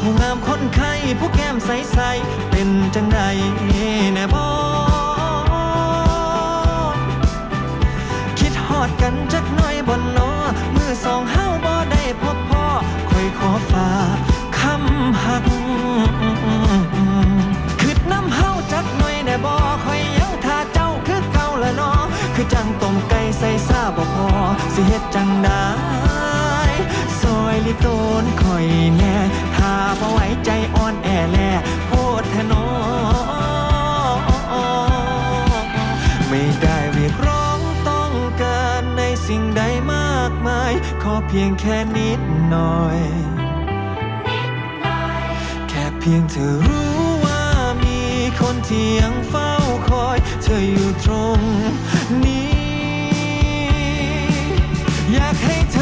ผู้งามคนไข้ผู้แก้มใสๆเป็นจังใดแน่บอคิดฮอดกันจักหน่อยบ่นอมือสองเฮาบ่ได้พบพ่อคอยขอฝากคำหักคิดน้ำเฮาจักหน่อยได้บ่คอยยังท่าเจ้าคือเก่าละนอคือจังต้มไก่ใส่ซาบ่พอสิเฮ็ดจังได โตนคอยแน่ถ้าบ่ไว้ใจอ่อนแอแลโพดทนอไม่ได้เรียกร้องต้องการในสิ่งใดมากมาย ขอเพียงแค่นิดหน่อย แค่เพียงเธอรู้ว่ามีคนที่ยังเฝ้าคอย เธออยู่ตรงนี้ อยากให้เธอ